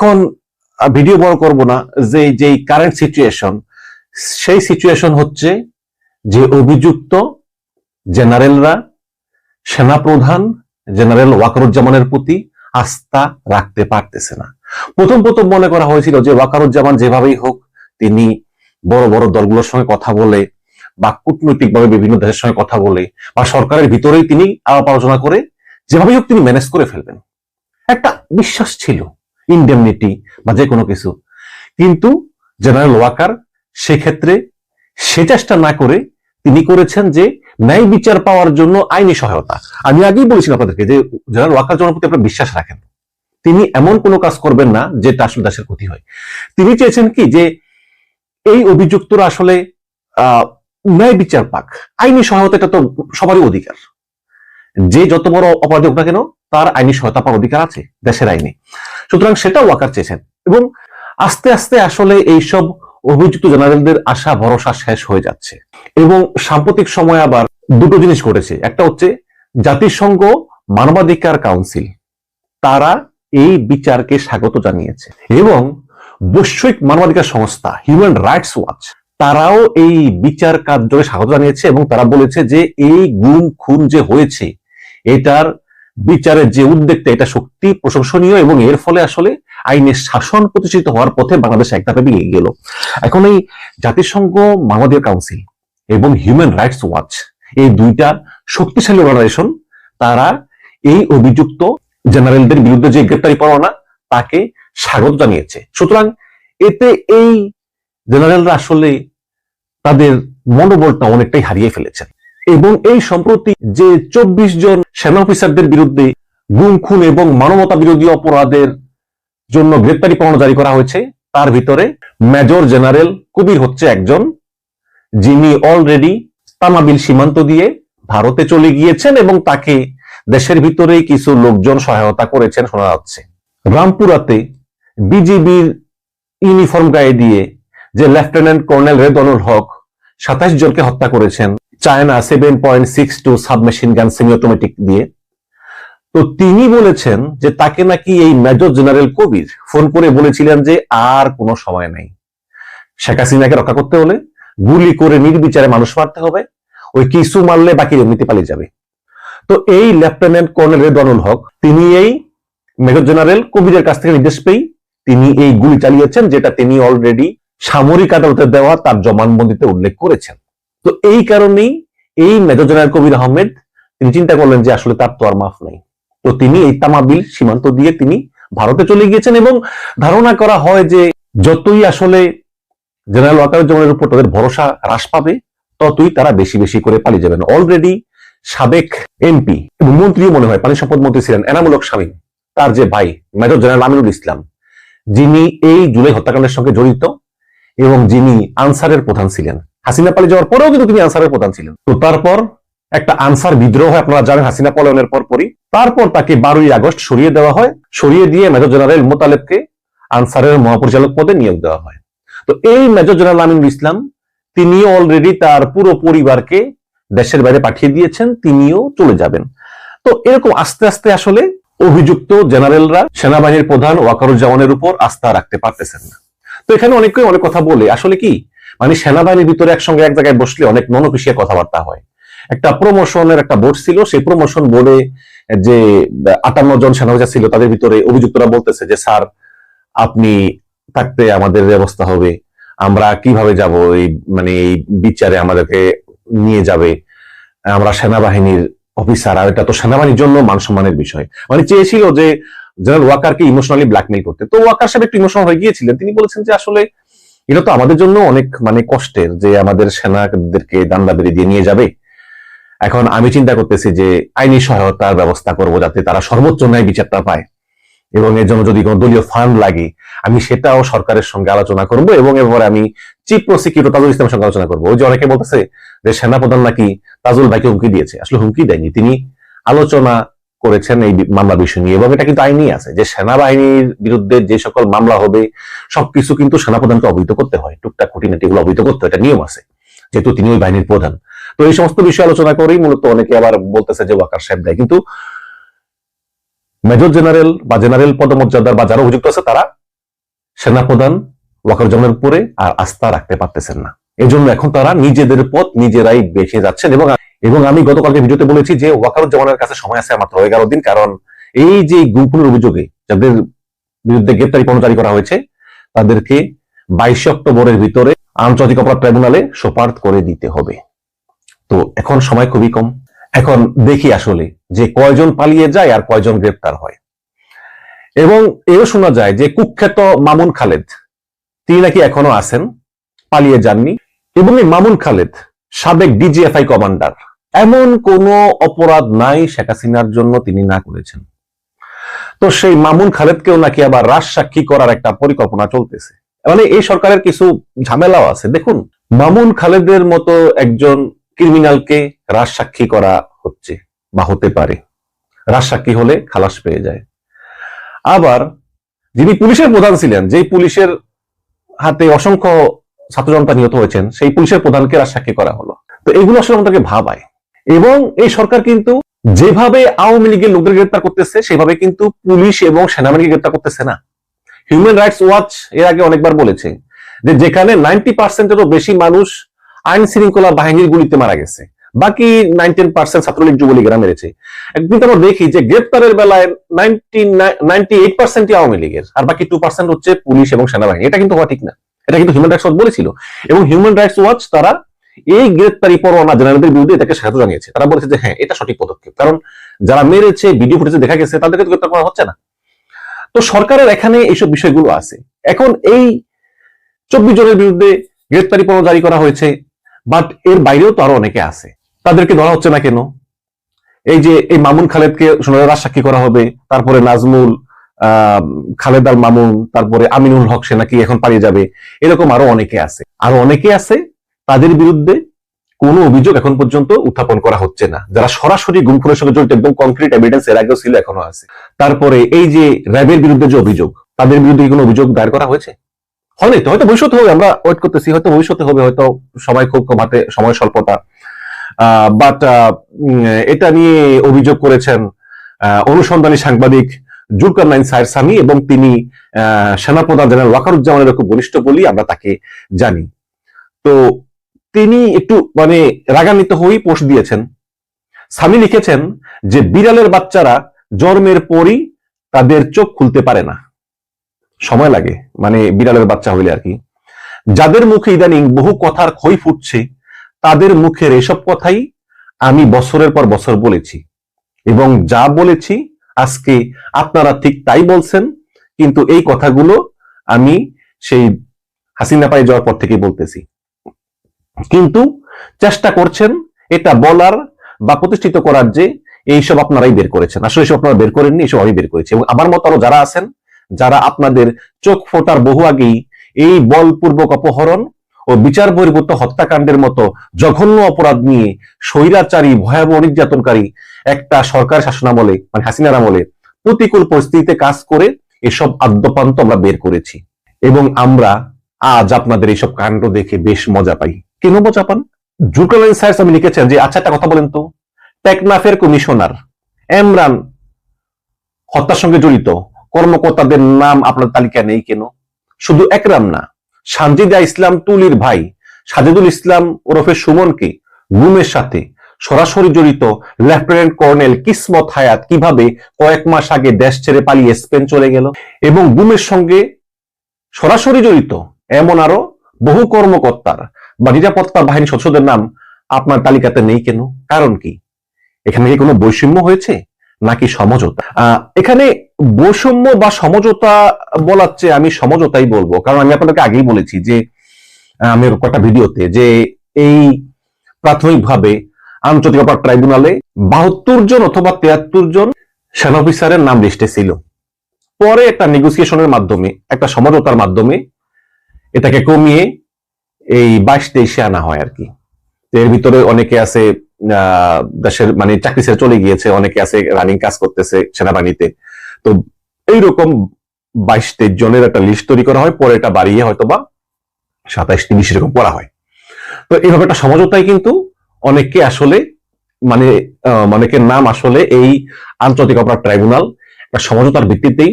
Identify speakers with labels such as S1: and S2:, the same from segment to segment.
S1: এখন ভিডিও বড় করব না, যে যে কারেন্ট সিচুয়েশন সেই সিচুয়েশন হচ্ছে যে অভিযুক্ত জেনারেলরা, সেনাপ্রধান জেনারেল ওয়াকারুজ্জামানের প্রতি আস্থা রাখতে পারতেছে না। প্রথম প্রথম মনে করা হয়েছিল যে ওয়াকারুজ্জামান যেভাবেই হোক তিনি বড় বড় দলগুলোর সঙ্গে কথা বলে বা কূটনৈতিকভাবে বিভিন্ন দেশের সঙ্গে কথা বলে বা সরকারের ভিতরেই তিনি আলাপ আলোচনা করে যেভাবেই হোক তিনি ম্যানেজ করে ফেলবেন। একটা বিশ্বাস ছিল। ইন্ডেমনিটি বা যে কোনো কিছু। কিন্তু জেনারেল ওয়াকার সেক্ষেত্রে সে চেষ্টা না করে তিনি করেছেন যে ন্যায় বিচার পাওয়ার জন্য আইনি সহায়তা। আমি আগেই বলেছিলাম আপনাদেরকে যে জেনারেল ওয়াকার জনের প্রতি আপনারা বিশ্বাস রাখেন। তিনি এমন কোনো কাজ করবেন না যেটা আসলে দেশের ক্ষতি হয়। তিনি চেয়েছেন কি যে এই অভিযুক্তরা আসলে ন্যায় বিচার পাক। আইনি সহায়তা এটা তো সবারই অধিকার। যে যত বড় অপরাধী হোক না কেন, তার আইনি সহায়তা পাওয়ার অধিকার আছে, দেশের আইনে। সুতরাং সেটা ওয়াকার চেয়েছেন। এবং আস্তে আস্তে আসলে এইসব অভিযুক্ত জেনারেলদের আশা, ভরসা শেষ হয়ে যাচ্ছে। এবং সাম্প্রতিক সময় আবার দুটো জিনিস ঘটেছে। একটা হচ্ছে জাতিসংঘ মানবাধিকার কাউন্সিল। তারা এই বিচারকে স্বাগত জানিয়েছে। এবং বৈশ্বিক মানবাধিকার সংস্থা হিউম্যান রাইটস ওয়াচ তারাও এই বিচার কার্যকে স্বাগত জানিয়েছে এবং তারা বলেছে যে এই গুম খুন যে হয়েছে, এটার বিচারের যে উদ্যোগটা এটা সত্যি প্রশংসনীয় এবং এর ফলে আসলে আইনের শাসন প্রতিষ্ঠিত হওয়ার পথে বাংলাদেশ এক ধাপে এগিয়ে গেল। এখন এই জাতিসংঘ মানবাধিকার কাউন্সিল এবং হিউম্যান রাইটস ওয়াচ এই দুইটা শক্তিশালী অর্গানাইজেশন তারা এই অভিযুক্ত জেনারেলদের বিরুদ্ধে যে গ্রেপ্তারি পরোয়ানা, তাকে স্বাগত জানিয়েছে। সুতরাং এতে এই জেনারেলরা আসলে তাদের মনোবলটা অনেকটাই হারিয়ে ফেলেছেন। এবং এই সম্প্রতি যে চব্বিশ জন সেনা অফিসারদের বিরুদ্ধে গুম, খুন এবং মানবতা বিরোধী অপরাধের জন্য গ্রেপ্তারি পরোয়ানা জারি করা হয়েছে, তার ভিতরে মেজর জেনারেল কবির হচ্ছে একজন, যিনি অলরেডি তামাবিল সীমান্ত দিয়ে ভারতে চলে গিয়েছেন এবং তাকে দেশের ভিতরেই কিছু লোকজন সহায়তা করেছেন শোনা যাচ্ছে। রামপুরাতে বিজিবির ইউনিফর্ম গায়ে দিয়ে যে লেফটেন্যান্ট কর্নেল রেদনুল হক সাতাশ জনকে হত্যা করেছেন China seven point six two submachine gun semi automatic দিয়ে। তো তিনি বলেছেন যে তাকে নাকি এই মেজর জেনারেল কবির ফোন করে বলেছিলেন যে আর কোনো সময় নাই। শেখ হাসিনাকে রক্ষা করতে হলে গুলি করে নির্বিচারে মানুষ মারতে হবে, ওই কিছু মারলে বাকি এমনিতে পালিয়ে যাবে। তো এই লেফটেন্যান্ট কর্নেল রেদনুল হক, তিনি এই মেজর জেনারেল কবিরের কাছ থেকে নির্দেশ পেয়ে তিনি এই গুলি চালিয়েছেন, যেটা তিনি অলরেডি সামরিক আদালতে দেওয়া তার জমানবন্দিতে উল্লেখ করেছেন। তো এই কারণেই এই মেজর কবির আহমেদ, তিনি চিন্তা করলেন যে আসলে তার তো আর মাফ নাই। তো তিনি এই তামাবিল সীমান্ত দিয়ে তিনি ভারতে চলে গিয়েছেন এবং ধারণা করা হয় যে যতই আসলে জেনারেল ওয়াকারুজ্জামানের উপর তাদের ভরসা হ্রাস পাবে, ততই তারা বেশি বেশি করে পালিয়ে যাবেন। অলরেডি সাবেক এমপি এবং মন্ত্রীও মনে হয়, পানি সম্পদ মন্ত্রী ছিলেন এনামূলক স্বামী, তার যে ভাই মেজর জেনারেল আমিনুল ইসলাম, যিনি এই জুলাই হত্যাকাণ্ডের সঙ্গে জড়িত এবং যিনি আনসারের প্রধান ছিলেন। হাসিনা পালিয়ে যাওয়ার পরেও কিন্তু তিনি আনসারের প্রধান ছিলেন। তো তারপর একটা আনসার বিদ্রোহ আপনারা জানেন হাসিনা পলায়নের পর পরই তারপর তাকে বারোই আগস্ট সরিয়ে দেওয়া হয়। সরিয়ে দিয়ে মেজর জেনারেল মোতালেবকে আনসারের মহাপরিচালক পদে নিয়োগ দেওয়া হয়। তো এই মেজর জেনারেল আমিনুল ইসলাম, তিনিও অলরেডি তার পুরো পরিবারকে দেশের বাইরে পাঠিয়ে দিয়েছেন, তিনিও চলে যাবেন। তো এরকম আস্তে আস্তে আসলে অভিযুক্ত জেনারেলরা সেনাবাহিনীর প্রধান ওয়াকারুজ্জামানের উপর আস্থা রাখতে পারতেছেন না। তো এখানে অনেকেই অনেক কথা বলে, আসলে কি? মানে সেনাবাহিনীর ভিতরে একসঙ্গে এক জায়গায় বসলে অনেক মনোপিসিয়া কথাবার্তা হয়। একটা প্রমোশনের একটা বোর্ড ছিল, সেই প্রমোশন বোর্ডে যে আটান্ন জন সেনাবাহিনী ছিল, তাদের ভিতরে অভিযুক্তরা বলতেছে যে, স্যার, আপনি থাকতে আমাদের ব্যবস্থা হবে। আমরা কীভাবে যাব? এই মানে এই বিচারে আমাদেরকে নিয়ে যাবে। আমরা সেনাবাহিনীর অফিসার আর এটা তো সেনাবাহিনীর জন্য মান সম্মানের বিষয়। মানে চেয়েছিল যে, জেনারেল ওয়াকারকে ইমোশনালি ব্ল্যাকমেল করতে। তো ওয়াকার সাহেব একটু ইমোশনাল হয়ে গিয়েছিলেন। তিনি বলেছেন যে, আসলে এটা তো আমাদের জন্য অনেক মানে কষ্টের যে আমাদের সেনাদেরকে দান্ডা বেরিয়ে দিয়ে নিয়ে যাবে। এখন আমি চিন্তা করতেছি যে আইনি সহায়তার ব্যবস্থা করব যাতে তারা সর্বোচ্চ ন্যায় বিচারটা পায়। এবং এর জন্য যদি কোনো দলীয় ফান্ড লাগে, আমি সেটাও সরকারের সঙ্গে আলোচনা করব এবং এরপরে আমি চিফ প্রসিকিউটর তাজুল ইসলামের সঙ্গে আলোচনা করব। ওই যে অনেকে বলতেছে যে সেনাপ্রধান নাকি তাজুল ভাইকে হুমকি দিয়েছে। আসলে হুমকি দেয়নি। তিনি আলোচনা করেছেন এই মামলা বিষয় নিয়ে। এবং এটা কিন্তু আইনি আছে যে সেনাবাহিনীর বিরুদ্ধে যে সকল মামলা হবে, সবকিছু কিন্তু সেনাপ্রধানকে অবহিত করতে হয়। টুকটাক খুঁটিনাটি এগুলো অবহিত করতে হয়, এটা নিয়ম আছে, যেহেতু তিনি ওই বাহিনীর প্রধান। তো এই সমস্ত বিষয় আলোচনা করেই মূলত অনেকে আবার বলতেছে যে ওয়াকার সাহেব দেয় কিন্তু মেজর জেনারেল বা জেনারেল পদমর্যাদার বা যারা অভিযুক্ত আছে, তারা সেনাপ্রধান ওয়াকারুজ্জামানের উপরে আর আস্থা রাখতে পারতেছেন না। এজন্য এখন তারা নিজেদের পথ নিজেরাই বেছে যাচ্ছেন এবং এবং আমি গতকালকে ভিডিওতে বলেছি যে ওয়াকারুজ্জামানের কাছে সময় আছে মাত্র এগারো দিন। কারণ এই যে গুমখুনের অভিযোগে যাদের বিরুদ্ধে গ্রেপ্তারি জারি করা হয়েছে, তাদেরকে বাইশে অক্টোবরের ভিতরে আন্তর্জাতিক অপরাধ ট্রাইব্যুনালে সোপার্দ করে দিতে হবে। তো এখন সময় খুবই কম। এখন দেখি আসলে যে কয়জন পালিয়ে যায় আর কয়জন গ্রেপ্তার হয়। এবং এও শোনা যায় যে কুখ্যাত মামুন খালেদ, তিনি নাকি এখনও আছেন, পালিয়ে যাননি। এবং এই মামুন খালেদ সাবেক ডিজিএফআই কমান্ডার। এমন কোন অপরাধ নাই শেখ হাসিনার জন্য তিনি না করেছেন। তো সেই মামুন খালেদকেও নাকি আবার রাজ সাক্ষী করার একটা পরিকল্পনা চলতেছে। মানে এই সরকারের কিছু ঝামেলাও আছে। দেখুন, মামুন খালেদের মতো একজন ক্রিমিনালকে রাজ সাক্ষী করা হচ্ছে বা হতে পারে। রাজ সাক্ষী হলে খালাস পেয়ে যায়। আবার যিনি পুলিশের প্রধান ছিলেন, যেই পুলিশের হাতে অসংখ্য ছাত্র জনতা নিহত হয়েছেন, সেই পুলিশের প্রধানকে রাজ সাক্ষী করা হলো। তো এগুলো আসলে আমাদেরকে ভাবায়। এবং এই সরকার কিন্তু যেভাবে আওয়ামী লীগের লোকদের গ্রেপ্তার করতেছে, সেভাবে কিন্তু পুলিশ এবং সেনাবাহিনীকে গ্রেপ্তার করতেছে না। হিউম্যান রাইটস ওয়াচ এর আগে অনেকবার বলেছে যে যেখানে নাইনটি পার্সেন্টেরও বেশি মানুষ আইন শৃঙ্খলা বাহিনীর গুলিতে মারা গেছে, বাকি নাইনটিন পার্সেন্ট ছাত্রলীগ যুবলীগেরা মেরেছে। কিন্তু আমরা দেখি যে গ্রেপ্তারের বেলায় নাইনটি এইট পার্সেন্টই আওয়ামী লীগের, আর বাকি টু পার্সেন্ট হচ্ছে পুলিশ এবং সেনাবাহিনী। এটা কিন্তু হওয়া ঠিক না। এটা কিন্তু হিউম্যান রাইটস ওয়াচ বলেছিল। এবং হিউম্যান রাইটস ওয়াচ তারা এই গ্রেপ্তারি পরোয়ানা জেনারেলদের বিরুদ্ধে এটাকে স্বাগত জানিয়েছে। তারা বলেছে যে হ্যাঁ এটা সঠিক পদক্ষেপ। কারণ যারা মেরেছে, ভিডিও ফুটেজে দেখা গেছে, তাদেরকে তো গ্রেপ্তার করা হচ্ছে না। তো সরকারের এখানে এইসব বিষয়গুলো আছে। এখন এই চব্বিশ জনের বিরুদ্ধে গ্রেপ্তারি পরোয়ানা জারি করা হয়েছে, বাট এর বাইরেও তো আরও অনেকে আছে। তাদেরকে ধরা হচ্ছে না কেন? এই যে, এই মামুন খালেদকে সোনার রাজ সাক্ষী করা হবে, তারপরে নাজমুল খালেদ আল মামুন, তারপরে আমিনুল হক সে নাকি এখন পালিয়ে যাবে, এরকম আরও অনেকে আছে। আরও অনেকে আছে তাদের বিরুদ্ধে কোনো অভিযোগ এখন পর্যন্ত উত্থাপন করা হচ্ছে না। যারা সরাসরি গুমখুনের সঙ্গে জড়িত, একদম কংক্রিট এভিডেন্স এর আগেও ছিল এখনও আছে। তারপরে এই যে র্যাবের বিরুদ্ধে যে অভিযোগ, তাদের বিরুদ্ধে কোনো অভিযোগ দায়ের করা হয়েছে? হয়নি তো, হয়তো ভবিষ্যতে হবে, আমরা ওয়েট করতেছি, হয়তো ভবিষ্যতে হবে, হয়তো সময় খুব কম হাতে সময় স্বল্পতা। বাট এটা নিয়ে অভিযোগ করেছেন অনুসন্ধানী সাংবাদিক জুলকার নাইন সাহের সামি এবং তিনি সেনাপ্রধান জেনারেল ওয়াকারুজ্জামানের খুব ঘনিষ্ঠ বলি, আমরা তাকে জানি। তো তিনি একটু মানে রাগান্বিত হয়েই পোস্ট দিয়েছেন। স্বামী লিখেছেন যে, বিড়ালের বাচ্চারা জন্মের পরই তাদের চোখ খুলতে পারে না। সময় লাগে মানে বিড়ালের বাচ্চা হইলে আর কি। যাদের মুখে ইদানিং বহু কথার ক্ষয় ফুটছে, তাদের মুখের এসব কথাই আমি বছরের পর বছর বলেছি। এবং যা বলেছি, আজকে আপনারা ঠিক তাই বলছেন, কিন্তু এই কথাগুলো আমি সেই হাসিনা পাই যাওয়ার পর থেকেই বলতেছি। কিন্তু চেষ্টা করছেন এটা বলার বা প্রতিষ্ঠিত করার যে এইসব আপনারাই বের করেছেন। আসলে এসব আপনারা বের করেননি এসব আমি বের করেছি। এবং আমার মতো আরও যারা আছেন, যারা আপনাদের চোখ ফোটার বহু আগেই এই বলপূর্বক অপহরণ ও বিচার বহির্ভূত হত্যাকাণ্ডের মতো জঘন্য অপরাধ নিয়ে স্বৈরাচারী, ভয়াবহ নির্যাতনকারী একটা সরকার শাসনামলে মানে হাসিনার আমলে প্রতিকূল পরিস্থিতিতে কাজ করে এসব আদ্যপান্ত আমরা বের করেছি। এবং আমরা আজ আপনাদের এইসব কাণ্ড দেখে বেশ মজা পাই। কেন মজা পান জুলকালাইন সাহেব আমি লিখেছেন যে আচ্ছা একটা কথা বলেন তো। টেকনাফের কমিশনার এমরান হত্যার সঙ্গে জড়িত। কর্মকর্তাদের নাম আপনার তালিকা নেই কেন? শুধু একরাম না, সানজিদা ইসলাম তুলির ভাই সাজেদুল ইসলাম ওরফে সুমনকে গুমের সাথে সরাসরি জড়িত লেফটেন্যান্ট কর্নেল কিসমত হায়াত কীভাবে কয়েক মাস আগে দেশ ছেড়ে পালিয়ে স্পেন চলে গেল এবং গুমের সঙ্গে সরাসরি জড়িত এমন আরও বহু কর্মকর্তার বা নিরাপত্তা বাহিনী সদস্যদের নাম আপনার তালিকাতে নেই কেন? কারণ কি? এখানে কি কোনো বৈষম্য হয়েছে? নাকি সমঝোতা? এখানে বৈষম্য বা সমঝোতা বলার চেয়ে আমি সমঝোতাই বলব। কারণ আমি আপনাদেরকে আগেই বলেছি যে আমি কটা ভিডিওতে যে এই প্রাথমিকভাবে আন্তর্জাতিক অপরাধ ট্রাইব্যুনালে বাহাত্তর জন অথবা তেয়াত্তর জন সেনা অফিসারের নাম লিস্টে ছিল। পরে একটা নেগোসিয়েশনের মাধ্যমে, একটা সমঝোতার মাধ্যমে এটাকে কমিয়ে এই বাইশ তেইশে আনা হয় আর কি। এর ভিতরে অনেকে আছে দেশের মানে চাকরি ছেড়ে চলে গিয়েছে অনেকে আছে রানিং কাজ করতেছে সেনাবাহিনীতে। তো এইরকম বাইশ তেইশ জনের একটা লিস্ট তৈরি করা হয় পরে এটা বাড়িয়ে হয়তো বা সাতাইশ তিরিশ এরকম করা হয়। তো এইভাবে একটা সমঝোতায় কিন্তু অনেককে আসলে মানে আহ, অনেকের নাম আসলে এই আন্তর্জাতিক অপরাধ ট্রাইব্যুনাল একটা সমঝোতার ভিত্তিতেই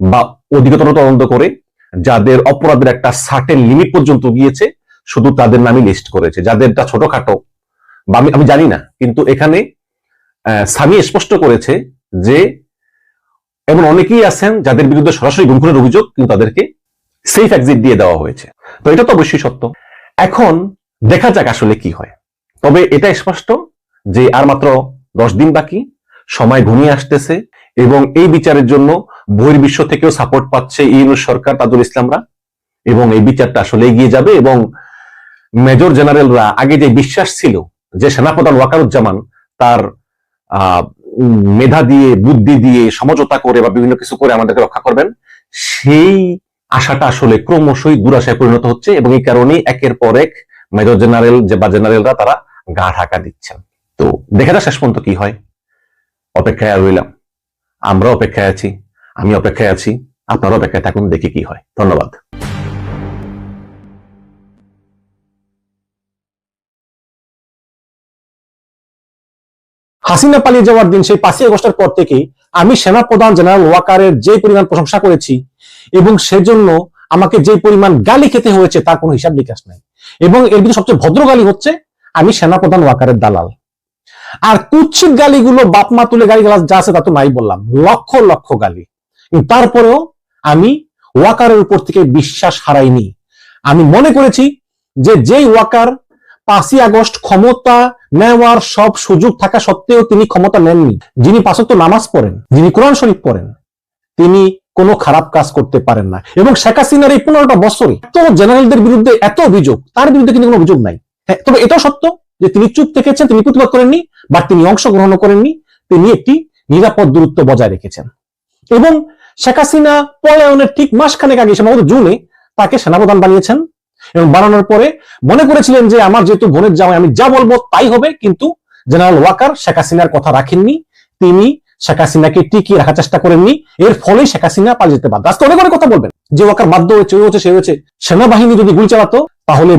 S1: বা অধিকতর তদন্ত করে যাদের অপরাধের একটা সার্টেন লিমিট পর্যন্ত গিয়েছে শুধু তাদের নামই লিস্ট করেছে, যাদেরটা ছোটখাটো। বা আমি জানি না, কিন্তু এখানে স্বামী স্পষ্ট করেছে যে এমন অনেকেই আছেন যাদের বিরুদ্ধে সরাসরি গুম খুনের অভিযোগ, কিন্তু তাদেরকে সেফ এক্সিট দিয়ে দেওয়া হয়েছে। তো এটা তো অবশ্যই সত্য। এখন দেখা যাক আসলে কি হয়। তবে এটা স্পষ্ট যে আর মাত্র দশ দিন বাকি, সময় ঘুমিয়ে আসতেছে, এবং এই বিচারের জন্য বহির্বিশ্ব থেকেও সাপোর্ট পাচ্ছে ইউনুস সরকার, তাজুল ইসলামরা, এবং এই বিচারটা আসলে এগিয়ে যাবে, এবং মেজর জেনারেলরা আগে যে বিশ্বাস ছিল যে সেনাপ্রধান ওয়াকারুজ্জামান তার মেধা দিয়ে, বুদ্ধি দিয়ে, সমঝোতা করে বা বিভিন্ন কিছু করে আমাদেরকে রক্ষা করবেন, সেই আশাটা আসলে ক্রমশই দুরাশায় পরিণত হচ্ছে এবং এই কারণেই একের পর এক মেজর জেনারেল যে বা জেনারেলরা তারা গা ঢাকা দিচ্ছেন। তো দেখা যাক শেষ পর্যন্ত কি হয়। অপেক্ষায় রইলাম। আমরা অপেক্ষায় আছি, আমি অপেক্ষায় আছি, আপনারা অপেক্ষায় থাকুন, দেখি কি হয়। ধন্যবাদ।
S2: হাসিনা পালিয়ে যাওয়ার দিন, সেই পাঁচই আগস্টের পর থেকে আমি সেনা প্রধান জেনারেল ওয়াকারের যে পরিমাণ প্রশংসা করেছি এবং সেজন্য আমাকে যে পরিমাণ গালি খেতে হয়েছে তার কোনো হিসাব নিকাশ নাই। এবং এর ভিতরে সবচেয়ে ভদ্র গালি হচ্ছে আমি সেনা প্রধান ওয়াকারের দালাল। আর কুচ্ছিত গালিগুলো বাপ মা তুলে গালি গালাজ যা আছে তা তো নাই বললাম, লক্ষ লক্ষ গালি। তারপরেও আমি ওয়াকারের উপর থেকে বিশ্বাস হারাইনি। আমি মনে করেছি যে যেই ওয়াকার পাঁচই আগস্ট ক্ষমতা নেওয়ার সব সুযোগ থাকা সত্ত্বেও তিনি ক্ষমতা নেননি। যিনি পাঁচক নামাজ পড়েন, যিনি কোরআন শরীফ পড়েন, তিনি কোনো খারাপ কাজ করতে পারেন না। এবং শেখ হাসিনার এই পনেরোটা বছরে এত জেনারেলদের বিরুদ্ধে এত অভিযোগ, তার বিরুদ্ধে কিন্তু কোনো অভিযোগ নাই। হ্যাঁ তবে এটাও সত্য যে তিনি চুপ থেকেছেন, তিনি প্রতিবাদ করেননি, বা তিনি অংশগ্রহণ করেননি, তিনি একটি নিরাপদ দূরত্ব বজায় রেখেছেন। এবং শেখ হাসিনা পলায়নের ঠিক মাসখানেক আগে সম্ভবত জুনে, তাকে সেনাপ্রধান বানিয়েছেন। এবং বানানোর পরে মনে করেছিলেন যে আমার যেহেতু বোনের জামাই, আমি যা বলব তাই হবে, কিন্তু জেনারেল ওয়াকার শেখ হাসিনার কথা রাখেননি। তিনি শেখ হাসিনাকে টিকিয়ে রাখার চেষ্টা করেননি। এর ফলেই শেখ হাসিনা পালিয়ে যেতে বাধ্য। আজকে অনেক অনেক কথা বলবেন, যে ওয়াকার বাধ্য হয়েছে হয়েছে, সে হয়েছে। সেনাবাহিনী যদি গুলি চালাতো, তাহলে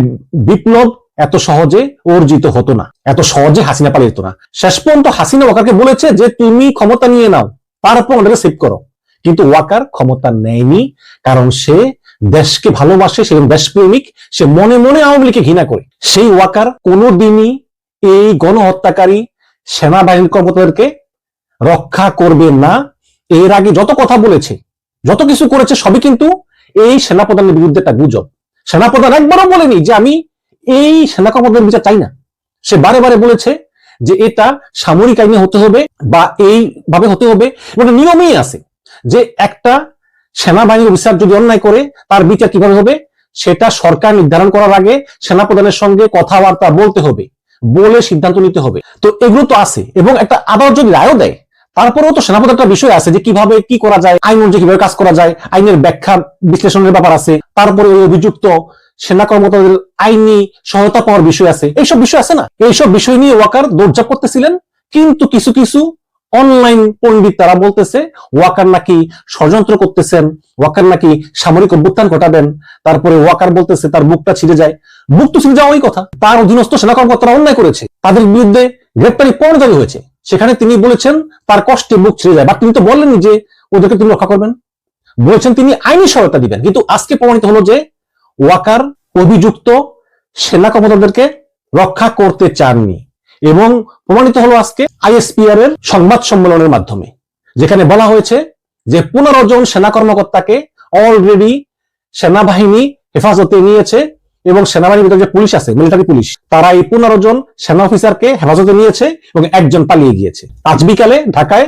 S2: বিপ্লব এত সহজে অর্জিত হতো না। এত সহজে হাসিনা পালিয়ে যেত না। শেষ পর্যন্ত হাসিনা ওয়াকারকে বলেছে যে, তুমি ক্ষমতা নিয়ে নাও, তারপর ওনাকে সেভ করো। কিন্তু ওয়াকার ক্ষমতা নেয়নি, কারণ সে দেশকে ভালোবাসে, সে দেশপ্রেমিক সে মনে মনে আওয়ামী লীগকে ঘৃণা করে। সেই ওয়াকার কোনোদিনই এই গণহত্যাকারী সেনাবাহিনীর কর্মকর্তাদেরকে রক্ষা করবে না। এর আগে যত কথা বলেছে, যত কিছু করেছে, সবই কিন্তু এই সেনাপ্রধানের বিরুদ্ধে একটা গুজব। সেনাপ্রধান একবারও বলেনি যে আমি এই সেনা কর্মকর্তাদের বিচার চাই না। সে বারে বারে বলেছে যে এটা সামরিক আইনে হতে হবে বা এইভাবে হতে হবে। একটা নিয়মেই আছে যে একটা সেনাবাহিনীর অফিসার যদি অন্যায় করে, তার বিচার কীভাবে হবে? সেটা সরকার নির্ধারণ করার আগে সেনাপ্রধানের সঙ্গে কথাবার্তা বলতে হবে, বলে সিদ্ধান্ত নিতে হবে। তো এগুলো তো আছে এবং একটা আদালত যদি রায়ও দেয়, তারপরেও তো সেনাপ্রধান একটা বিষয় আছে যে কীভাবে কি করা যায়, আইন অনুযায়ী কীভাবে কাজ করা যায়, আইনের ব্যাখ্যা বিশ্লেষণের ব্যাপার আছে, তারপরে ওই অভিযুক্ত সেনা কর্মকর্তাদের আইনি সহায়তা পাওয়ার বিষয় আছে। এইসব বিষয় আছে না? এইসব বিষয় নিয়ে ওয়াকার দৌড়ঝাপ করতেছিলেন, কিন্তু কিছু কিছু অনলাইন পণ্ডিত তারা বলতেছে, ওয়াকার নাকি ষড়যন্ত্র করতেছেন, ওয়াকার নাকি সামরিক অভ্যুত্থান ঘটাবেন। তারপরে ওয়াকার বলতেছে, তার বুকটা ছিঁড়ে যায়। বুক তো ছিঁড়ে যাওয়াই কথা। তার অধীনস্থ সেনা কর্মকর্তারা অন্যায় করেছে। তাদের বিরুদ্ধে গ্রেপ্তারি পরোয়ানা জারি হয়েছে। সেখানে তিনি বলেছেন, তার কষ্টে বুক ছিঁড়ে যায়। বা তিনি তো বললেননি যে, ওদেরকে তিনি রক্ষা করবেন। বলেছেন তিনি আইনি সহায়তা দিবেন। কিন্তু আজকে প্রমাণিত হলো যে, ওয়াকার অভিযুক্ত সেনা কর্মকর্তাদেরকে রক্ষা করতে চাননি। এবং প্রমাণিত হলো আজকে আইএসপিআর এর সংবাদ সম্মেলনের মাধ্যমে, যেখানে বলা হয়েছে যে পনেরো জন সেনা কর্মকর্তাকে অলরেডি সেনাবাহিনী হেফাজতে নিয়েছে এবং সেনাবাহিনীর ভিতরে যে পুলিশ আছে মিলিটারি পুলিশ, তারা এই পনেরো জন সেনা অফিসারকে হেফাজতে নিয়েছে এবং একজন পালিয়ে গিয়েছে। আজ বিকালে ঢাকায়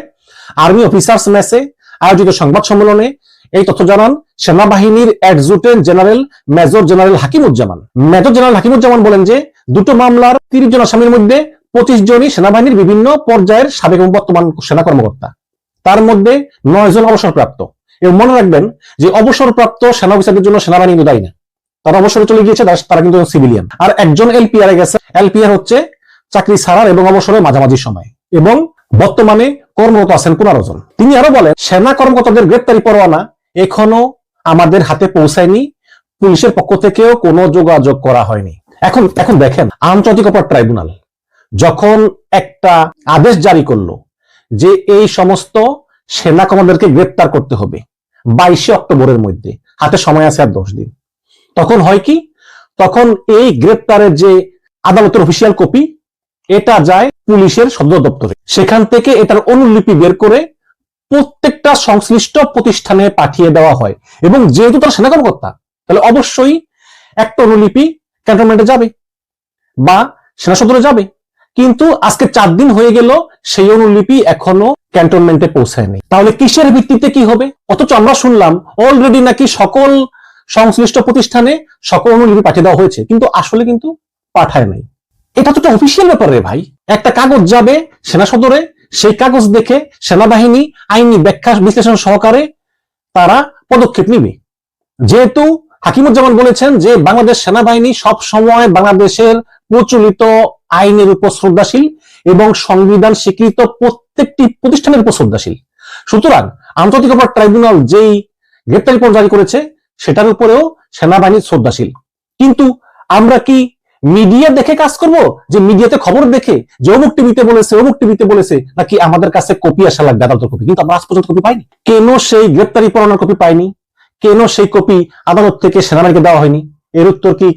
S2: আর্মি অফিসার্স মেসে আয়োজিত সংবাদ সম্মেলনে এই তথ্য জানান সেনাবাহিনীর adjutant general major general Hakimuzzaman. Major general Hakimuzzaman বলেন যে, দুটো মামলার তিরিশ জন আসামির মধ্যে পঁচিশ জনই সেনাবাহিনীর বিভিন্ন পর্যায়ের সাবেক এবং বর্তমান সেনা কর্মকর্তা। তার মধ্যে নয় জন অবসরপ্রাপ্ত। এবং মনে রাখবেন যে অবসরপ্রাপ্ত সেনা অফিসারদের জন্য সেনাবাহিনী দায়ী না। তারা অবসরে চলে গিয়েছে, তারা কিন্তু সিভিলিয়ান আর একজন এলপিআর গেছে। এলপিআর হচ্ছে চাকরি ছাড়ার এবং অবসরের মাঝামাঝি সময়। এবং বর্তমানে কর্মরত আছেন পনেরো জন। তিনি আরও বলেন, সেনা কর্মকর্তাদের গ্রেপ্তারি পরোয়ানা এখনও আমাদের হাতে পৌঁছায়নি। পুলিশের পক্ষ থেকেও কোনো যোগাযোগ করা হয়নি। এখন এখন দেখেন, আন্তর্জাতিক অপরাধ ট্রাইব্যুনাল যখন একটা আদেশ জারি করল যে এই সমস্ত সেনা কমান্ডারকে গ্রেপ্তার করতে হবে বাইশে অক্টোবরের মধ্যে, হাতে সময় আছে আর দশ দিন। তখন হয় কি? তখন এই গ্রেপ্তারের যে আদালতের অফিসিয়াল কপি এটা যায় পুলিশের সদর দপ্তরে। সেখান থেকে এটার অনুলিপি বের করে প্রত্যেকটা সংশ্লিষ্ট প্রতিষ্ঠানে পাঠিয়ে দেওয়া হয়। এবং যেহেতু তারা সেনা কর্মকর্তা, তাহলে অবশ্যই একটা অনুলিপি ক্যান্টনমেন্টে যাবে বা সেনা সদরে যাবে। কিন্তু আজকে চার দিন হয়ে গেল, সেই অনুলিপি এখনও ক্যান্টনমেন্টে পৌঁছায়নি। তাহলে কিসের ভিত্তিতে কি হবে? অথচ আমরা শুনলাম অলরেডি নাকি সকল সংশ্লিষ্ট প্রতিষ্ঠানে সকল অনুলিপি পাঠিয়ে দেওয়া হয়েছে, কিন্তু আসলে কিন্তু পাঠায় নাই। এটা তো অফিসিয়াল ব্যাপার রে ভাই। একটা কাগজ যাবে সেনা সদরে, সেই কাগজ দেখে সেনাবাহিনী আইনি ব্যাখ্যা বিশ্লেষণ সহকারে তারা পদক্ষেপ নিবে। যেহেতু হাকিমুজ্জামান বলেছেন যে বাংলাদেশ সেনাবাহিনী সব সময় বাংলাদেশের প্রচলিত আইনের উপর শ্রদ্ধাশীল এবং সংবিধান স্বীকৃত প্রত্যেকটি প্রতিষ্ঠানের উপর শ্রদ্ধাশীল। সুতরাং আন্তর্জাতিক অপরাধ ট্রাইব্যুনাল যেই গ্রেপ্তারি পর জারি করেছে, সেটার উপরেও সেনাবাহিনী শ্রদ্ধাশীল। কিন্তু আমরা কি মিডিয়া দেখে কাজ করব? যে মিডিয়াতে খবর দেখে যে অমুক টিভিতে বলেছে, অমুক টিভিতে বলেছে, নাকি আমাদের কাছে কপি আসা লাগবে আদালতের কপি? কিন্তু আমরা আজ পর্যন্ত কপি পাইনি। কেন সেই গ্রেপ্তারি পরোয়ানার কপি পাইনি? কেন সেই কপি আদালত থেকে সেনাবাহিনীকে দেওয়া হয়নি? এর উত্তর কি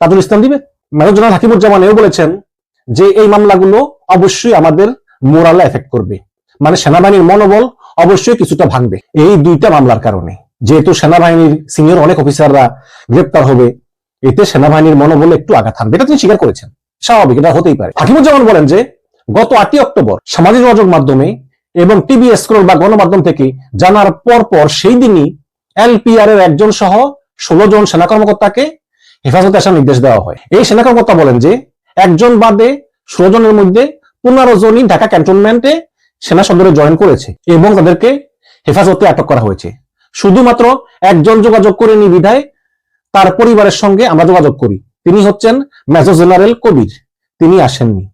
S2: তাজুল ইসলাম দিবে? মেজর জেনারেল হাকিমুজ্জামান এও বলেছেন যে এই মামলাগুলো অবশ্যই আমাদের মোরালে এফেক্ট করবে। মানে সেনাবাহিনীর মনোবল অবশ্যই কিছুটা ভাঙবে এই দুইটা মামলার কারণে। যেহেতু সেনাবাহিনীর সিনিয়র অনেক অফিসাররা গ্রেপ্তার হবে, এতে সেনাবাহিনীর মনোবলে একটু আঘাত হানবে। এটা তিনি স্বীকার করেছেন। স্বাভাবিক, এটা হতেই পারে। হাকিমুজ্জামান বলেন যে, গত আটই অক্টোবর সামাজিক যোগাযোগ মাধ্যমে এবং টিভি স্ক্রোল বা গণমাধ্যম থেকে জানার পর পর সেই দিনই এলপিআর এর একজন সহ ষোলো জন সেনা কর্মকর্তাকে হেফাজতে আসার নির্দেশ দেওয়া হয়। এই সেনা কর্মকর্তা বলেন যে একজন বাদে ষোলো জনের মধ্যে পনেরো জনই ঢাকা ক্যান্টনমেন্টে সেনা সদরে জয়েন করেছে এবং তাদেরকে হেফাজতে আটক করা হয়েছে। শুধুমাত্র একজন যোগাযোগ করে বিধায় তার পরিবারের সঙ্গে আমরা যোগাযোগ করি। তিনি হচ্ছেন মেজর জেনারেল কবির। তিনি আসেননি।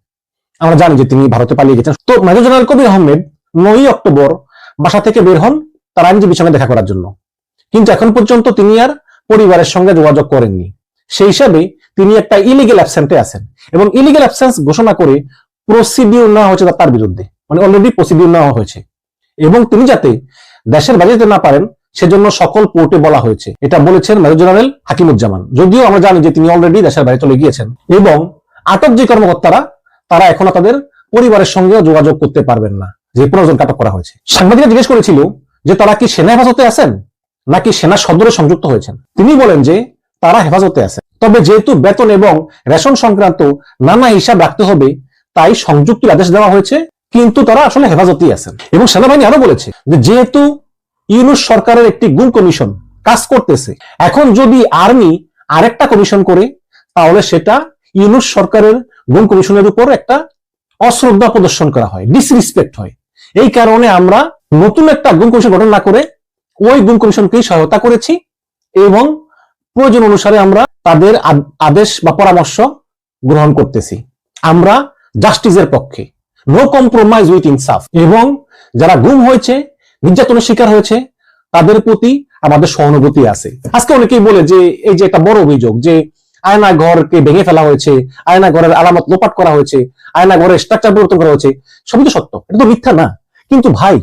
S2: আমরা জানি যে তিনি ভারতে পালিয়ে গেছেন। তো মেজর জেনারেল কবির আহমেদ নয়ই অক্টোবর বাসা থেকে বের হন তার আইনজীবীর সঙ্গে দেখা করার জন্য। কিন্তু এখন পর্যন্ত তিনি আর পরিবারের সঙ্গে যোগাযোগ করেননি। সেই হিসাবে তিনি একটা ইলিগেল অ্যাবসেন্টে আছেন। এবং ইলিগেল অ্যাবসেন্স ঘোষণা করে প্রসিডিউর নেওয়া হয়েছে তার বিরুদ্ধে। মানে অলরেডি প্রসিডিউর নেওয়া হয়েছে। এবং তিনি যাতে দেশের যেতে না পারেন, সেজন্য সকল কোর্টে বলা হয়েছে। এটা বলেছেন মেজর জেনারেল হাকিমুজ্জামান। যদিও আমরা জানি যে তিনি অলরেডি দেশের বাইরে চলে গিয়েছেন। এবং আটক যে কর্মকর্তারা, তারা এখনও তাদের পরিবারের সঙ্গেও যোগাযোগ করতে পারবেন না, যে পনেরো জনকে আটক করা হয়েছে। সাংবাদিকরা জিজ্ঞেস করেছিল যে তারা কি সেনা হেফাজতে আছেন, নাকি সেনা সদরে সংযুক্ত হয়েছেন? তিনি বলেন যে তারা হেফাজতে আছে তবে যেহেতু বেতন এবং রেশন সংক্রান্ত নানা হিসাব রাখতে হবে, তাই সংযুক্তির আদেশ দেওয়া হয়েছে, কিন্তু তারা আসলে হেফাজতেই আছেন। এবং সেনাবাহিনী আরও বলেছে যেহেতু ইউনুস সরকারের একটি গুম কমিশন কাজ করতেছে, এখন যদি আর্মি আরেকটা কমিশন করে, তাহলে সেটা ইউনুস সরকারের গুম কমিশনের উপর একটা অশ্রদ্ধা প্রদর্শন করা হয় ডিসরিসপেক্ট হয়। এই কারণে আমরা নতুন একটা গুম কমিশন গঠন না করে ওই গুম কমিশনকেই সহায়তা করেছি এবং প্রয়োজন অনুসারে আমরা তাদের আদেশ বা পরামর্শ গ্রহণ করতেছি। আমরা জাস্টিসের পক্ষে। নো কম্প্রোমাইজ উইথ ইনসাফ এবং যারা গুম হয়েছে, নির্যাতনের শিকার হয়েছে, তাদের প্রতি আমাদের সহানুভূতি আছে। আজকে অনেকেই বলে যে, এই যে একটা বড় অভিযোগ যে আয়না ঘরকে ভেঙে ফেলা হয়েছে আয়না ঘরের আলামত লোপাট করা হয়েছে আয়না ঘরের স্ট্রাকচার পরিবর্তন করা হয়েছে, সবই তো সত্য। এটা তো মিথ্যা না। কিন্তু ভাই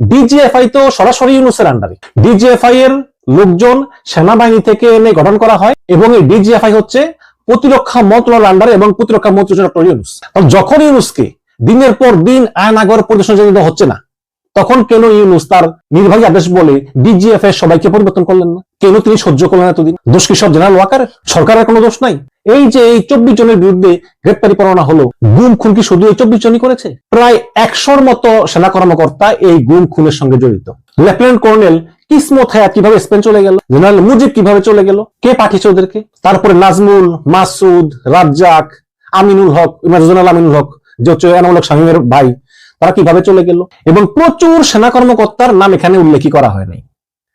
S2: ডিজিএফআই তো সরাসরি ইউনুসের আন্ডারে ডিজিএফআই এর লোকজন সেনাবাহিনী থেকে এনে গঠন করা হয় এবং এই ডিজিএফআই হচ্ছে প্রতিরক্ষা মন্ত্রণালয়ের আন্ডারে এবং প্রতিরক্ষা মন্ত্রী ডক্টর ইউনুস। যখন ইউনুসকে দিনের পর দিন আয়নাগর পরিদর্শন হচ্ছে না, তখন কেন ইউনুস তার নির্বাহী আদেশ বলে ডিজিএফ এর সবাইকে পরিবর্তন করলেন না? কেন তিনি সহ্য করলেন এতদিন? দোষ কি সব জেনারেল ওয়াকার সরকারের কোনো দোষ নাই? এই যে এই চব্বিশ জনের বিরুদ্ধে গ্রেপ্তারি পরোয়ানা হলো, গুম খুন কি শুধু এই চব্বিশ জনই করেছে? প্রায় একশোর মতো সেনা কর্মকর্তা এই গুম খুনের সঙ্গে জড়িত। লেফটেন্যান্ট কর্নেল কিসমত হায়াত কীভাবে স্পেন চলে গেল? জেনারেল মুজিব কীভাবে চলে গেল? কে পাঠিয়েছে ওদেরকে? তারপরে নাজমুল মাসুদ রাজ্জাক, আমিনুল হক জেনারেল আমিনুল হক, যে হচ্ছে এনামুল হক শামীমের ভাই, তারা কীভাবে চলে গেল? এবং প্রচুর সেনা কর্মকর্তার নাম এখানে উল্লেখই করা হয় নাই,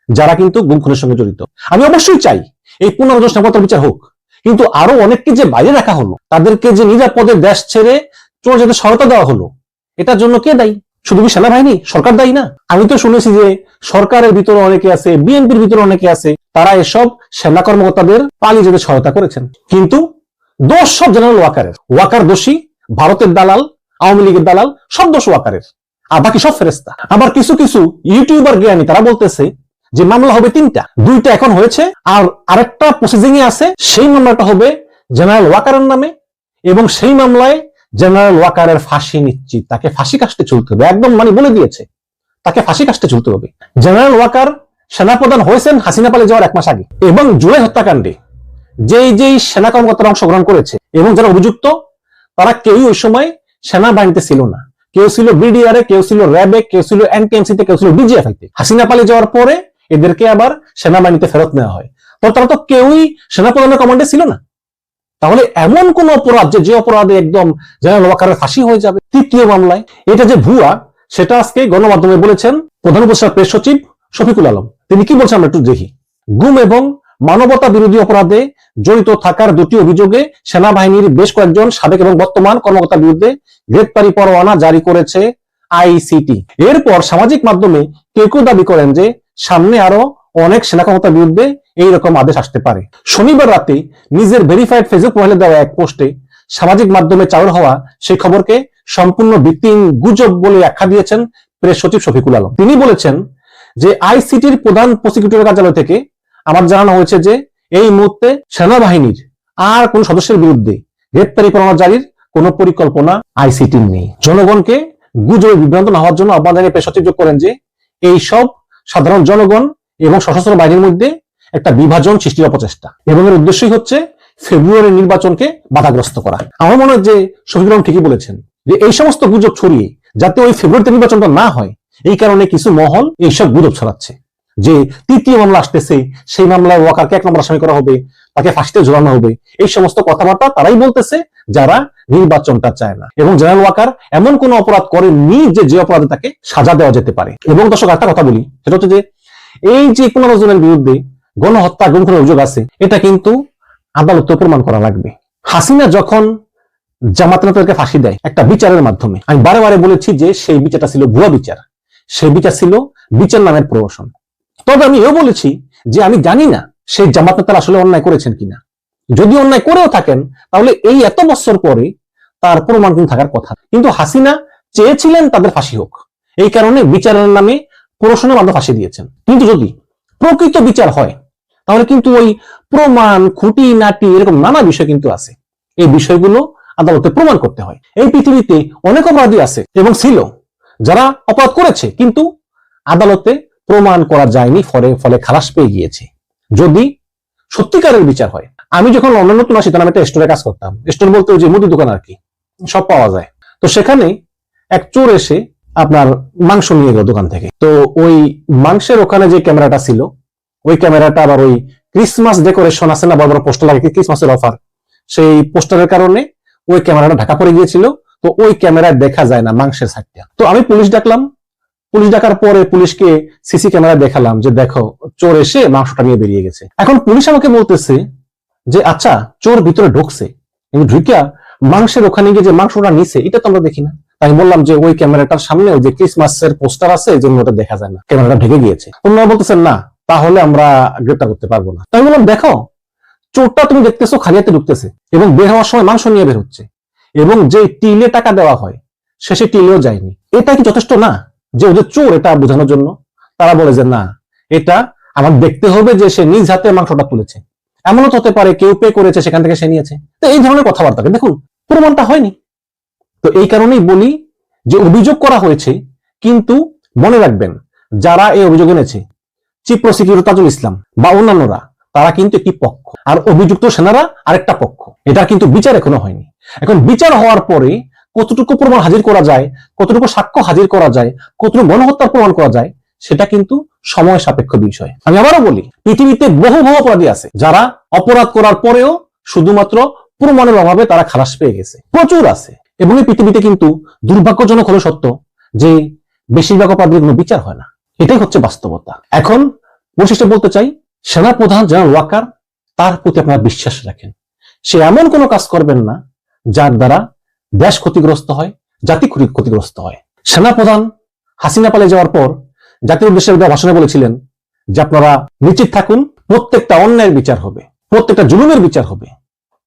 S2: যারা কিন্তু গুম খুনের সঙ্গে জড়িত। আমি অবশ্যই চাই এই পনেরো জন বিচার হোক। কিন্তু আরও অনেককে যে বাইরে রাখা হলো, তাদেরকে যে নিরাপদে দেশ ছেড়ে চলে যেতে সহায়তা দেওয়া হলো, এটার জন্য কে দায়ী? শুধু কি সেনাবাহিনী? সরকার দায়ী না? আমি তো শুনেছি যে সরকারের ভিতরে অনেকে আছে, বিএনপির ভিতরে অনেকে আছে, তারা এসব সেনা কর্মকর্তাদের পালিয়ে যেতে সহায়তা করেছেন। কিন্তু দোষ সব জেনারেল ওয়াকারের ওয়াকার দোষী, ভারতের দালাল, আওয়ামী লীগের দালাল, সব দোষ ওয়াকারের আর বাকি সব ফেরেস্তা আবার কিছু কিছু ইউটিউবার জ্ঞানী তারা বলতেছে যে মামলা হবে তিনটা, দুইটা এখন হয়েছে, আর আরেকটা প্রসিজিং এ আছে, সেই মামলাটা হবে জেনারেল ওয়াকারের নামে, এবং সেই মামলায় জেনারেল ওয়াকারের ফাঁসি নিশ্চিত। তাকে ফাঁসি কাস্টে চলতে হবে। একদম মানে বলে দিয়েছে, তাকে ফাঁসি কাস্টে চলতে হবে। জেনারেল ওয়াকার সেনাপ্রধান হয়েছেন হাসিনা পালিয়ে যাওয়ার এক মাস আগে, এবং জুলাই হত্যাকাণ্ডে যেই যেই সেনা কর্মকর্তারা অংশগ্রহণ করেছে, এবং যারা অভিযুক্ত, তারা কেউই ওই সময় সেনাবাহিনীতে ছিল না। কেউ ছিল বিডিআর এ কেউ ছিল র্যাবে, কেউ ছিল এনটিএমসি তে কেউ ছিল তে হাসিনা পালিয়ে যাওয়ার পরে এদেরকে আবার সেনাবাহিনীতে ফেরত নেওয়া হয়। তো তারা তো কেউই সেনাপ্রধানের কমান্ডে ছিল না। তাহলে এমন কোন অপরাধ যে যে অপরাধে একদম জেনারেল ওয়াকারের ফাঁসি হয়ে যাবে? তৃতীয় মামলায়, এটা যে ভুয়া, সেটা আজকে গণমাধ্যমে বলেছেন প্রধান উপদেষ্টা প্রেস সচিব শফিকুল আলম। তিনি কি বলছেন আমরা একটু দেখি। গুম এবং মানবতা বিরোধী অপরাধে জড়িত থাকার দুটি অভিযোগে সেনাবাহিনীর বেশ কয়েকজন সাবেক এবং বর্তমান কর্মকর্তার বিরুদ্ধে গ্রেপ্তারি পরোয়ানা জারি করেছে আইসিটি। এরপর সামাজিক মাধ্যমে কেউ কেউ দাবি করেন যে সামনে আরও অনেক সেনা কর্মকর্তার বিরুদ্ধে এইরকম আদেশ আসতে পারে। শনিবার রাতে নিজের ভেরিফাইড ফেসবুক প্রোফাইলে দেওয়া এক পোস্টে সামাজিক মাধ্যমে চাউর হওয়া সেই খবরকে সম্পূর্ণ ভিত্তিহীন গুজব বলে আখ্যা দিয়েছেন প্রেস সচিব শফিকুল আলম। তিনি বলেছেন যে আইসিটির প্রধান প্রসিকিউটর কার্যালয় থেকে আমার জানানো হয়েছে যে এই মুহূর্তে সেনাবাহিনীর আর কোন সদস্যের বিরুদ্ধে গ্রেপ্তারি পরোয়ানা জারির কোন পরিকল্পনা আইসিটির নেই। জনগণকে গুজবে বিভ্রান্ত না হওয়ার জন্য আহ্বান জানিয়ে প্রেস সচিব যোগ করেন যে এই সব সাধারণ জনগণ এবং সশস্ত্র বাহিনীর মধ্যে একটা বিভাজন সৃষ্টির অপচেষ্টা। এবং এর উদ্দেশ্যই হচ্ছে ফেব্রুয়ারি নির্বাচনকে বাধাগ্রস্ত করা। আমার মনে হয় যে শহীদ রহমান ঠিকই বলেছেন যে এই সমস্ত গুজব ছড়িয়ে যাতে ওই ফেব্রুয়ারিতে নির্বাচনটা না হয়, এই কারণে কিছু মহল এইসব গুজব ছড়াচ্ছে। যে তৃতীয় মামলা আসতেছে, সেই মামলায় ওয়াকারকে এক নম্বর আসামি করা হবে তাকে ফাঁসিতে ঝোলানো হবে। এই সমস্ত কথাবার্তা তারাই বলতেছে যারা নির্বাচনটা চায় না। এবং জেনারেল ওয়াকার এমন কোন অপরাধ করেননি যে যে অপরাধে তাকে সাজা দেওয়া যেতে পারে। এবং দর্শক একটা কথা বলি, সেটা হচ্ছে যে এই যে পনেরো জনের বিরুদ্ধে গণহত্যা করার অভিযোগ আছে, এটা কিন্তু আদালতে প্রমাণ করা লাগবে। হাসিনা যখন জামাত নেতাদেরকে ফাঁসি দেয় একটা বিচারের মাধ্যমে, আমি বারে বারে বলেছি যে সেই বিচারটা ছিল ভুয়া বিচার। সেই বিচার ছিল বিচার নামের প্রহসন। তবে আমি এও বলেছি যে আমি জানি না সেই জামাত নেতারা আসলে অন্যায় করেছেন কিনা? যদি অন্যায় করেও থাকেন, তাহলে এই এত বছর পরে তার প্রমাণ কিন্তু থাকার কথা। কিন্তু হাসিনা চেয়েছিলেন তাদের ফাঁসি হোক। এই কারণে বিচারের নামে প্রহসনের মাধ্যমে ফাঁসি দিয়েছেন। কিন্তু যদি প্রকৃত বিচার হয়, তাহলে কিন্তু ওই প্রমাণ খুঁটি নাটি এরকম নানা বিষয় কিন্তু আছে। এই বিষয়গুলো আদালতে প্রমাণ করতে হয়। এই পৃথিবীতে অনেক অপরাধী আছে এবং ছিল, যারা অপরাধ করেছে, কিন্তু আদালতে প্রমাণ করা যায়নি, ফলে ফলে খালাস পেয়ে গিয়েছে। যদি সত্যিকারের বিচার হয়, আমি যখন লন্ডন নতুন আসি তখন আমি একটা স্টোরে কাজ করতাম। স্টোর বলতে ওই যে মুদি দোকান আর কি, সব পাওয়া যায়। তো সেখানে এক চোর এসে আপনার মাংস নিয়ে গেল দোকান থেকে। তো ওই মাংসের ওখানে যে ক্যামেরাটা ছিল, ওই ক্যামেরাটা আবার ওই ক্রিসমাস ডেকোরেশন আছে না, বড় বড় পোস্টার লাগে, ক্রিসমাসের অফার। সেই পোস্টারের কারণে ওই ক্যামেরাটা ঢাকা পড়ে গিয়েছিল। তো ওই ক্যামেরায় দেখা যায় না মাংসের সাইডটা। তো আমি পুলিশ ডাকলাম পুলিশ ডাকার পরে পুলিশকে সিসি ক্যামেরা দেখালাম যে দেখো, চোর এসে মাংসটা নিয়ে বেরিয়ে গেছে। এখন পুলিশ আমাকে বলতেছে যে আচ্ছা চোর ভিতরে ঢুকছে। কিন্তু ঢুকিয়া মাংসের ওখানে গিয়ে যে মাংসটা নিছে, এটা তো আমরা দেখি না। তাই বললাম যে, ওই ক্যামেরাটার সামনে ওই যে ক্রিসমাসের পোস্টার আছে, এই জন্য ওটা দেখা যায় না। ক্যামেরাটা ঢেকে গিয়েছে। অন্যরা বলতেছেন না, তাহলে আমরা গ্রেপ্তার করতে পারব না। তাই বললাম, দেখো, চোরটা তুমি দেখতেছো খালি হাতে ঢুকতেছে। এবং বের হওয়ার সময় মাংস নিয়ে বের হচ্ছে। এবং যে টিলে টাকা দেওয়া হয়, শেষে টিলেও যায়নি। এটা কি যথেষ্ট না? যে ওদের চোর এটা বোঝানোর জন্য, তারা বলে যে না, এটা আমার দেখতে হবে যে সে নিজ হাতে মাংসটা তুলেছে। এমনও হতে পারে কেউ পে করেছে, সেখান থেকে সে নিয়েছে। তো এই ধরনের কথাবার্তা দেখুন, প্রমাণটা হয়নি। তো এই কারণেই বলি যে অভিযোগ করা হয়েছে, কিন্তু মনে রাখবেন, যারা এই অভিযোগ এনেছে চিফ প্রসিকিউটর তাজুল ইসলাম বা অন্যান্যরা, তারা কিন্তু একটি পক্ষ। আর অভিযুক্ত সেনারা আরেকটা পক্ষ। এটা কিন্তু বিচার এখনও হয়নি। এখন বিচার হওয়ার পরে কতটুকু প্রমাণ হাজির করা যায়, কতটুকু সাক্ষ্য হাজির করা যায়, কতটুকু গণহত্যার প্রমাণ করা যায়, সেটা কিন্তু সময় সাপেক্ষ বিষয়। আমি আবারও বলি, পৃথিবীতে বহু বহু অপরাধী আছে, যারা অপরাধ করার পরেও শুধুমাত্র প্রমাণের অভাবে তারা খালাস পেয়ে গেছে। প্রচুর আছে, এবং এই পৃথিবীতে কিন্তু দুর্ভাগ্যজনক হলো সত্য যে বেশিরভাগ অপরাধীর কোনো বিচার হয় না। এটাই হচ্ছে বাস্তবতা। এখন বৈশিষ্ট্য বলতে চাই সেনা প্রধান জেনারেল ওয়াকার, তার প্রতি আপনারা বিশ্বাস রাখেন। সে এমন কোনো কাজ করবেন না, যার দ্বারা দেশ ক্ষতিগ্রস্ত হয়, জাতি ক্ষতি- ক্ষতিগ্রস্ত হয়। সেনাপ্রধান হাসিনা পালিয়ে যাওয়ার পর জাতীয় উদ্দেশ্যে ভাষণে বলেছিলেন যে আপনারা নিশ্চিত থাকুন, প্রত্যেকটা অন্যায়ের বিচার হবে, প্রত্যেকটা জুলুমের বিচার হবে,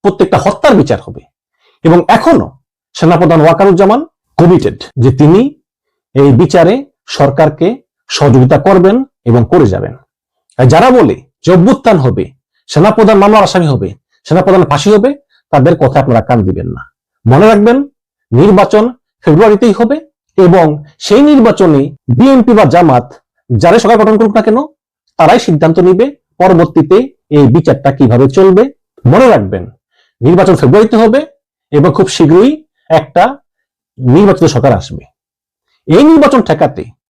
S2: প্রত্যেকটা হত্যার বিচার হবে। এবং এখনও সেনাপ্রধান ওয়াকারুজ্জামান কমিটেড যে তিনি এই বিচারে সরকারকে সহযোগিতা করবেন এবং করে যাবেন। যারা বলে যে অভ্যুত্থান হবে, সেনাপ্রধান মামলার আসামি হবে, সেনাপ্রধান ফাঁসি হবে, তাদের কথা আপনারা কান দিবেন না। মনে রাখবেন, নির্বাচন ফেব্রুয়ারিতেই হবে এবং সেই নির্বাচনে বিএনপি বা জামাত যারাই সরকার গঠন করুক না কেন, তারাই সিদ্ধান্ত নিবে পরবর্তীতে এই বিচারটা কীভাবে চলবে। মনে রাখবেন, নির্বাচন ফেব্রুয়ারিতে হবে এবং খুব শীঘ্রই একটা নির্বাচিত সরকার আসবে। এই নির্বাচন ঠেকাতে